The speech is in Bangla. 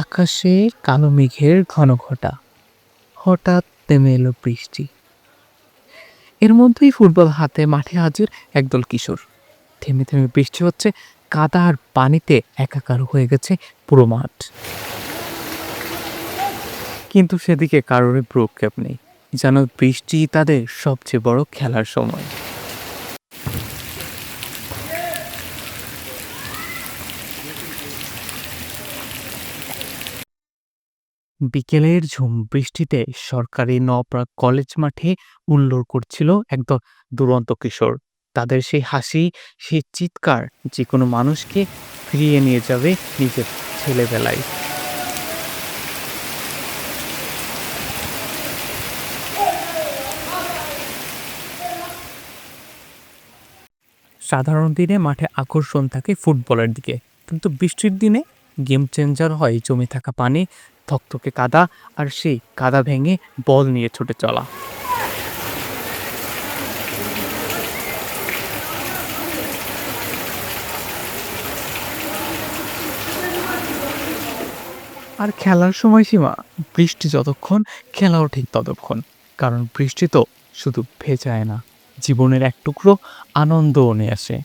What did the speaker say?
আকাশে কালো মেঘের ঘন ঘটা। হঠাৎ থেমে এলো বৃষ্টি। এর মধ্যেই ফুটবল হাতে মাঠে হাজির একদল কিশোর। থেমে থেমে বৃষ্টি হচ্ছে, কাদা আর পানিতে একাকার হয়ে গেছে পুরো মাঠ। কিন্তু সেদিকে কারোরই প্রক্ষেপ নেই, যেন বৃষ্টি তাদের সবচেয়ে বড় খেলার সময়। বিকেলের ঝুম বৃষ্টিতে সরকারি নওপ্রা কলেজ মাঠে উল্লোড় করছিল একদল দুরন্ত কিশোর। তাদের সেই হাসি, সেই চিৎকার যে কোনো মানুষকে ফিরিয়ে নিয়ে যাবে নিজের ছেলেবেলায়। সাধারণ দিনে মাঠে আকর্ষণ থাকে ফুটবলের দিকে। কিন্তু বৃষ্টির দিনে গেম চেঞ্জার হয় জমে থাকা পানি থকথকে কাদা আর সেই কাদা ভেঙে বল নিয়ে ছুটে চলা। আর খেলার সময়সীমা, বৃষ্টি যতক্ষণ, খেলাও ঠিক ততক্ষণ। কারণ বৃষ্টি তো শুধু ভেজায় না, জীবনের এক টুকরো আনন্দও নিয়ে আসে।